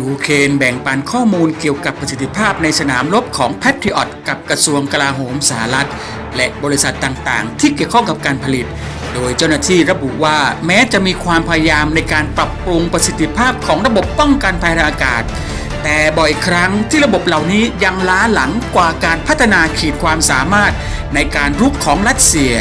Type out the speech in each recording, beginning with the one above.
ยูเครนแบ่งปันข้อมูลเกี่ยวกับประสิทธิภาพในสนามรบของแพทริออตกับกระทรวงกลาโหมสหรัฐ และบริษัทต่างๆ ที่เกี่ยวข้องกับการผลิต โดยเจ้าหน้าที่ระบุว่าแม้จะมีความพยายามในการปรับปรุงประสิทธิภาพของระบบป้องกันภัยทางอากาศ แต่บ่อยครั้งที่ระบบเหล่านี้ยังล้าหลังกว่าการพัฒนาขีดความสามารถในการรุกของรัสเซีย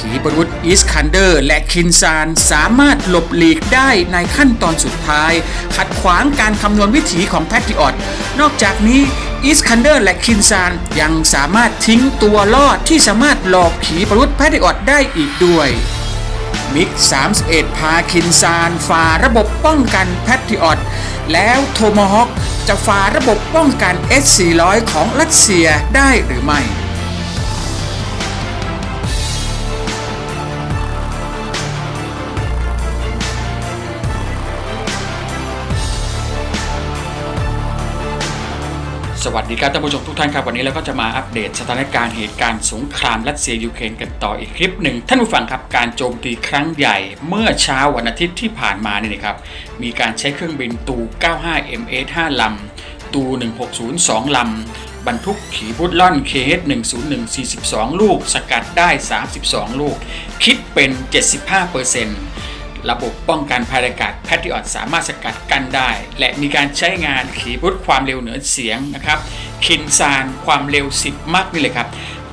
ขีปนาวุธอิสคันเดอร์ และคินซานสามารถหลบหลีกได้ในขั้นตอนสุดท้าย ขัดขวางการคำนวณวิถีของแพทริออตนอกจากนี้อิสคันเดอร์และคินซานยังสามารถทิ้งตัวลอดที่สามารถหลอกขีปนาวุธแพทริออตได้อีกด้วยมิก 31 พาคินซานฝ่าระบบป้องกันแพทริออตแล้วโทมฮอคจะฝ่าระบบป้องกัน S400 ของรัสเซียได้หรือไม่ วัสดีครับท่านผู้ชมทุกท่านครับวันนี้เราก็จะมาอัปเดตสถานการณ์เหตุการณ์สงครามรัสเซียยูเครนกันต่ออีกคลิปหนึ่งท่านผู้ฟังครับการโจมตีครั้งใหญ่เมื่อเช้าวันอาทิตย์ที่ผ่านมาเนี่ยนะครับมีการใช้เครื่องบินตู 95 MS 5ลำตู 1602 ลำบรรทุกขีบุตล่อน KH 101 42 ลูก สกัดได้ 32 ลูก คิดเป็น 75% ระบบป้องกันภัยอากาศแพทริออตสามารถสกัดกั้นได้ และมีการใช้งานขีปนาวุธความเร็วเหนือเสียงนะครับคินซานความเร็ว 10มักนี่เลยครับ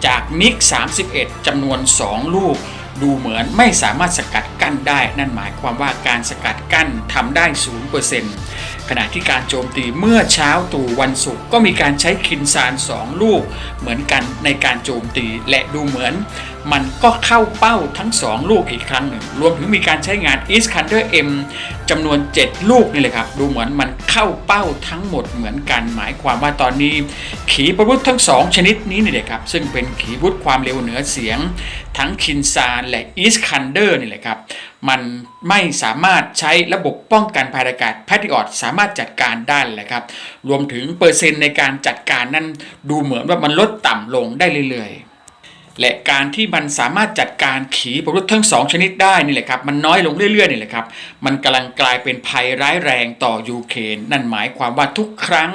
จากมิก 31 จำนวน 2 ลูก ดูเหมือนไม่สามารถสกัดกั้นได้ นั่นหมายความว่าการสกัดกั้นทำได้ 0% ขณะที่การโจมตีเมื่อเช้าตู่วันศุกร์ก็มีการใช้คินซาน 2 ลูก เหมือนกันในการโจมตีและดูเหมือน มันก็เข้าเป้าทั้ง 2 ลูกอีกครั้งหนึ่ง รวมถึงมีการใช้งาน e a s t c u n d e r M จำนวน 7 ลูกนี่เลยครับ ดูเหมือนมันเข้าเป้าทั้งหมดเหมือนกัน หมายความว่าตอนนี้ ขีปนาวุธทั้ง 2 ชนิดนี้นี่เลยครับ ซึ่งเป็นขีปนาวุธความเร็วเหนือเสียง ทั้งคินซานและ e a s t c u n d e r นี่แหละครับ มันไม่สามารถใช้ระบบป้องกันภัยอากาศแพทริออตสามารถจัดการได้เลยครับ รวมถึงเปอร์เซ็นต์ในการจัดการนั้นดูเหมือนว่ามันลดต่ำลงได้เรื่อยๆ และการที่มันสามารถจัดการขีปนาวุธทั้งสองชนิดได้นี่แหละครับมันน้อยลงเรื่อยๆนี่แหละครับมันกำลังกลายเป็นภัยร้ายแรงต่อยูเครนนั่นหมายความว่าทุกครั้ง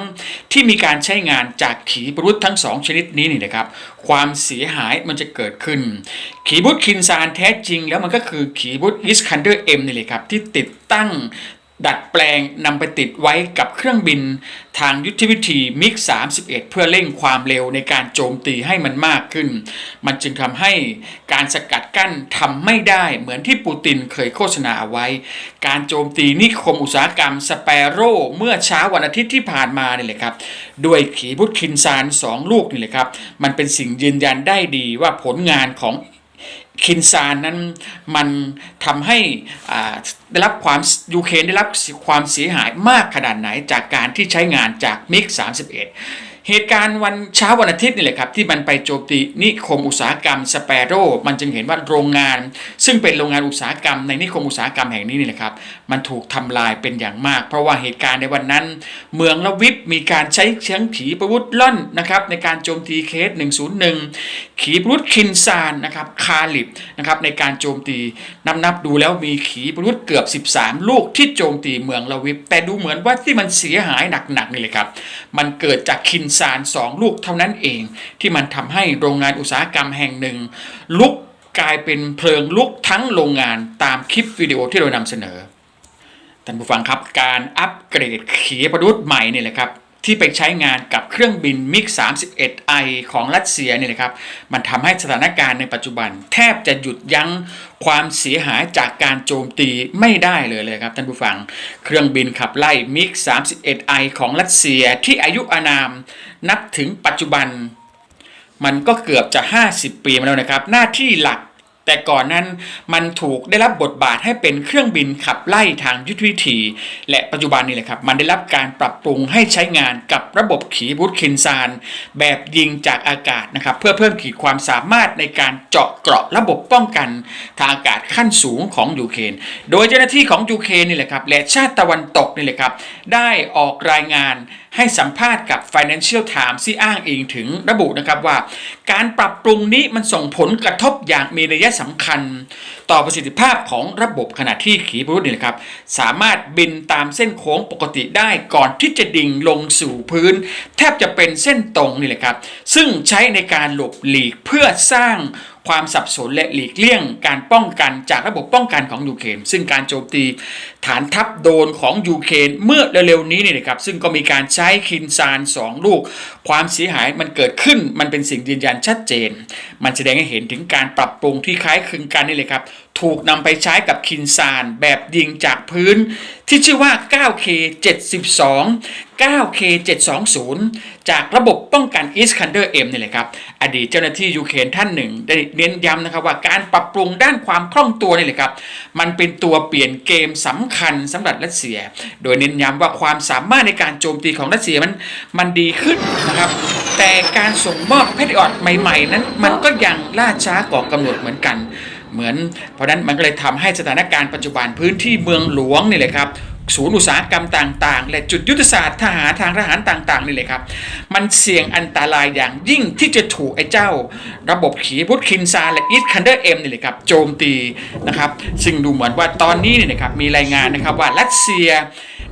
ที่มีการใช้งานจากขีปนาวุธทั้งสองชนิดนี้นี่นะครับความเสียหายมันจะเกิดขึ้น ขีปนาวุธคินซานแท้จริงแล้วมันก็คือขีปนาวุธอิสคันเดอร์เอ็มนี่แหละครับที่ติดตั้ง ดัดแปลงนำไปติดไว้กับเครื่องบิน ทางยุทธวิธีมิก 31 เพื่อเร่งความเร็วในการโจมตีให้มันมากขึ้น มันจึงทำให้การสกัดกั้นทำไม่ได้เหมือนที่ปูตินเคยโฆษณาเอาไว้ การโจมตีนิคมอุตสาหกรรมสเปโร่เมื่อเช้าวันอาทิตย์ที่ผ่านมานี่แหละครับ ด้วยขีปนาวุธคินซานสองลูกนี่แหละครับ มันเป็นสิ่งยืนยันได้ดีว่าผลงานของ คินซานนั้นมันทำให้ได้รับความยูเครนได้รับความเสียหายมากขนาดไหนจากการที่ใช้งานจากมิก 31เหตุการณ์วันเช้าวันอาทิตย์นี่แหละครับที่มันไปโจมตีนิคมอุตสาหกรรมสเปโร่มันจึงเห็นว่าโรงงาน ซึ่งเป็นโรงงานอุตสาหกรรมในนิคมอุตสาหกรรมแห่งนี้นี่แหละครับมันถูกทำลายเป็นอย่างมาก เพราะว่าเหตุการณ์ในวันนั้น เมืองละวิบมีการใช้เชียงขีปนาวุธล่อนนะครับในการโจมตีเคส101 ขีปนาวุธคินซานนะครับคาลิบนะครับในการโจมตีนับนับๆดูแล้วมีขีปนาวุธเกือบ 13 ลูกที่โจมตีเมืองละวิบแต่ดูเหมือนว่าที่มันเสียหายหนักๆนี่เลยครับ มันเกิดจากคินซาน 2 ลูกเท่านั้นเอง ที่มันทำให้โรงงานอุตสาหกรรมแห่งหนึ่ง ลุกกลายเป็นเพลิงลุกทั้งโรงงานตามคลิปวิดีโอที่เรานำเสนอท่านผู้ฟังครับการอัปเกรดขีปนาวุธใหม่นี่แหละครับ ที่ไปใช้งานกับเครื่องบินมิก 31i ของรัสเซียนี่แหละครับมันทำให้สถานการณ์ในปัจจุบัน แทบจะหยุดยั้งความเสียหายจากการโจมตีไม่ได้เลยเลยครับท่านผู้ฟัง เครื่องบินขับไล่มิก 31i ของรัสเซียที่อายุอานามนับถึงปัจจุบัน มันก็เกือบจะ 50 ปีมาแล้วนะครับ หน้าที่หลัก แต่ก่อนนั้นมันถูกได้รับบทบาทให้เป็นเครื่องบินขับไล่ทางยุทธวิธี และปัจจุบันนี้แหละครับ มันได้รับการปรับปรุงให้ใช้งานกับระบบขีปนาวุธคินซาน แบบยิงจากอากาศนะครับ เพื่อเพิ่มขีดความสามารถในการเจาะเกราะระบบป้องกันทางอากาศขั้นสูงของยูเครนโดยเจ้าหน้าที่ของยูเครนนี่แหละครับและชาติตะวันตกนี่แหละครับได้ออกรายงาน ให้สัมภาษณ์กับ Financial Times ที่อ้างอิงถึงระบุนะครับว่า การปรับปรุงนี้มันส่งผลกระทบอย่างมีนัยสสำคัญ ต่อประสิทธิภาพของระบบขณะที่ขีปนาวุธนี่นะครับสามารถบินตามเส้นโค้งปกติได้ก่อนที่จะดิ่งลงสู่พื้น แทบจะเป็นเส้นตรงนี่แหละครับซึ่งใช้ในการหลบหลีกเพื่อสร้าง ความสับสนและหลีกเลี่ยง การป้องกันจากระบบป้องกันของยูเครนซึ่งการโจมตีฐานทัพโดนของยูเครนเมื่อเร็วๆนี้นี่นะครับซึ่งก็มีการใช้คินซานสองลูก ความเสียหายมันเกิดขึ้นมันเป็นสิ่งยืนยันชัดเจน มันแสดงให้เห็นถึงการปรับปรุงที่คล้ายคลึงกันนี่เลยครับ ถูกนำไปใช้กับคินซานแบบยิงจากพื้น ที่ชื่อว่า 9K 72 9K 720 จากระบบป้องกัน Iskander M นี่แหละครับ อดีตเจ้าหน้าที่ยูเครนท่านหนึ่ง ได้เน้นย้ำนะครับว่าการปรับปรุงด้านความคล่องตัวนี่แหละครับ มันเป็นตัวเปลี่ยนเกมสำคัญสำหรับรัสเซีย โดยเน้นย้ำว่าความสามารถในการโจมตีของรัสเซียมันมันดีขึ้นนะครับ แต่การส่งมอบแพทริออตใหม่ ๆ นั้น มันก็ยังล่าช้ากว่ากำหนดเหมือนกัน เหมือน เพราะนั้นมันก็เลยทำให้สถานการณ์ปัจจุบันพื้นที่เมืองหลวงนี่แหละครับศูนย์อุตสาหกรรมต่างๆ และจุดยุทธศาสตร์ทหารทางทหารต่างๆนี่เลยครับ มันเสี่ยงอันตรายอย่างยิ่งที่จะถูกไอ้เจ้า ระบบขีปนาวุธคินซาและอีสคันเดอร์เอ็มนี่เลยครับโจมตีนะครับซึ่งดูเหมือนว่าตอนนี้เนี่ยนะครับมีรายงานนะครับว่ารัสเซีย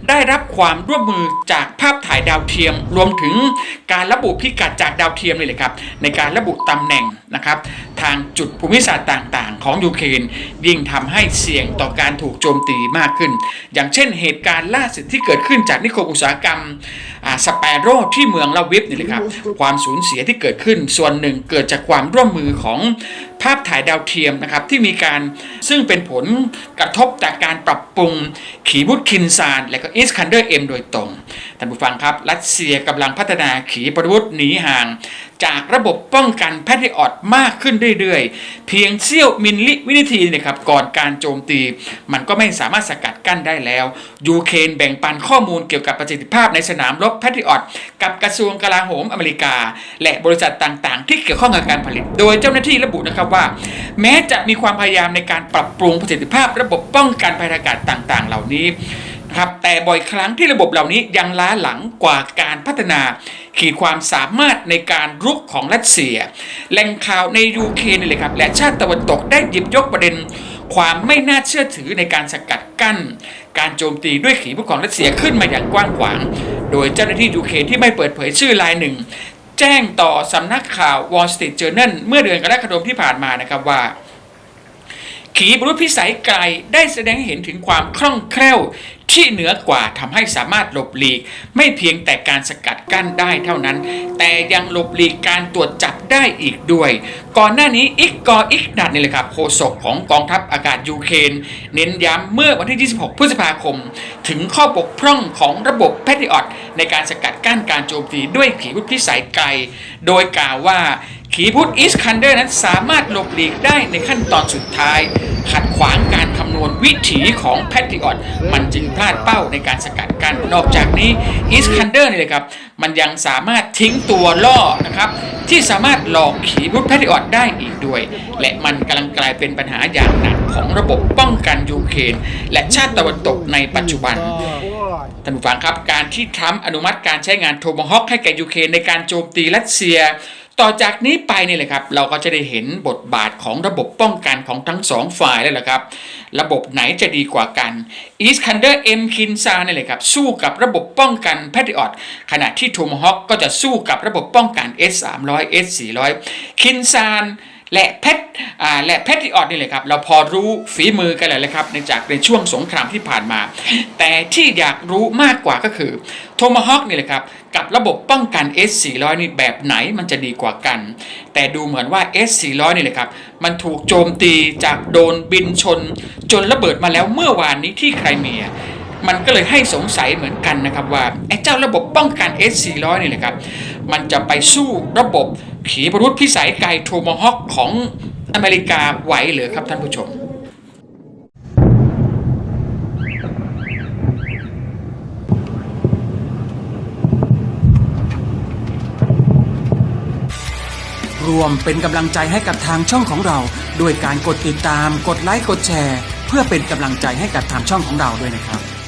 ได้รับความร่วมมือจากภาพถ่ายดาวเทียม รวมถึงการระบุพิกัดจากดาวเทียมนี่เลยครับในการระบุตำแหน่งนะครับทางจุดภูมิศาสตร์ต่างๆ ของยูเครนยิ่งทำให้เสี่ยงต่อการถูกโจมตีมากขึ้น อย่างเช่นเหตุการณ์ล่าสุดที่เกิดขึ้นจากนิคมอุตสาหกรรมสเปโรที่เมืองลาวิฟนี่เลยครับความสูญเสียที่เกิดขึ้นส่วนหนึ่งเกิดจากความร่วมมือของภาพถ่ายดาวเทียมนะครับที่มีการซึ่งเป็นผลกระทบจากการปรับปรุงขีปนาวุธคินซาน และก็อิสคันเดอร์เอ็มโดยตรงท่านผู้ฟังครับ รัสเซียกำลังพัฒนาขีปนาวุธหนีห่าง จากระบบป้องกันแพทริออตมากขึ้นเรื่อยๆ เพียงเสี้ยวมิลลิวินาทีนะครับก่อนการโจมตี มันก็ไม่สามารถสกัดกั้นได้แล้วยูเครนแบ่งปันข้อมูลเกี่ยวกับประสิทธิภาพในสนามรบแพทริออตกับกระทรวงกลาโหมอเมริกา และบริษัทต่างๆ ที่เกี่ยวข้องกับการผลิต โดยเจ้าหน้าที่ระบุนะครับว่า แม้จะมีความพยายามในการปรับปรุงประสิทธิภาพ ระบบป้องกันภัยอากาศต่าง ๆ เหล่านี้ครับแต่บ่อยครั้งที่ระบบเหล่านี้ยังล้าหลังกว่าการพัฒนา ขีดความสามารถในการรุกของรัสเซียแหล่งข่าวในยูเครนนี่เลยครับและชาติตะวันตกได้หยิบยกประเด็น ความไม่น่าเชื่อถือในการสกัดกั้น การโจมตีด้วยขีปนาวุธของรัสเซียขึ้นมาอย่างกว้างขวาง โดยเจ้าหน้าที่ยูเครนที่ไม่เปิดเผยชื่อรายหนึ่ง แจ้งต่อสำนักข่าว Wall Street Journal เมื่อเดือนกรกฎาคมที่ผ่านมานะครับว่า ขีปนาวุธพิสัยไกลได้แสดงให้เห็นถึงความคล่องแคล่วที่เหนือกว่าทำให้สามารถหลบหลีก ไม่เพียงแต่การสกัดกั้นได้เท่านั้น แต่ยังหลบหลีกการตรวจจับได้อีกด้วย ก่อนหน้านี้อิกกอร์อิกนัดนี่แหละครับโฆษกของกองทัพอากาศยูเครนเน้นย้ำเมื่อวันที่ 26 พฤษภาคม ถึงข้อบกพร่องของระบบแพทริออตในการสกัดกั้นการโจมตีด้วยขีปนาวุธพิสัยไกล โดยกล่าวว่า ขีปนาวุธอิสคันเดอร์นั้นสามารถหลบหลีกได้ในขั้นตอนสุดท้าย ขัดขวางการคำนวณวิถีของแพทริออตมันจึงพลาดเป้าในการสกัดกั้นนอกจากนี้อิสคันเดอร์นี่เลยครับ มันยังสามารถทิ้งตัวล่อนะครับที่สามารถหลอกขีปนาวุธแพทริออตได้อีกด้วย และมันกำลังกลายเป็นปัญหาอย่างหนักของระบบป้องกันยูเครนและชาติตะวันตกในปัจจุบันท่านผู้ฟังครับ การที่ทรัมป์อนุมัติการใช้งานโทมฮอคให้แก่ยูเครนในการโจมตีรัสเซีย ต่อจากนี้ไปนี่แหละครับ เราก็จะได้เห็นบทบาทของระบบป้องกันของทั้งสองฝ่ายแล้วละครับ ระบบไหนจะดีกว่ากันอีสคันเดอร์เอ็มคินซานี่แหละครับสู้กับระบบป้องกันแพทริออตขณะที่ทูมฮอคก็จะสู้กับระบบป้องกัน S300 S400 คินซาน และแพทอ่าและแพทริออตนี่แหละครับ เราพอรู้ฝีมือกันแล้วละครับในจากในช่วงสงครามที่ผ่านมา แต่ที่อยากรู้มากกว่าก็คือโทมฮอคนี่แหละครับ กับระบบป้องกัน S400 นี่แบบไหนมันจะดีกว่ากัน แต่ดูเหมือนว่า S400 นี่แหละครับ มันถูกโจมตีจากโดนบินชน จนระเบิดมาแล้วเมื่อวานนี้ที่ไครเมียมันก็เลยให้สงสัยเหมือนกันนะครับว่าไอ้เจ้าระบบป้องกัน S400 นี่แหละครับ มันจะไปสู้ระบบ ขีปนาวุธพิสัยไกลโทมฮอคของอเมริกาไหวหรือครับท่านผู้ชม รวมเป็นกำลังใจให้กับทางช่องของเราด้วยการกดติดตาม กดไลค์ กดแชร์ เพื่อเป็นกำลังใจให้กับทางช่องของเราด้วยนะครับ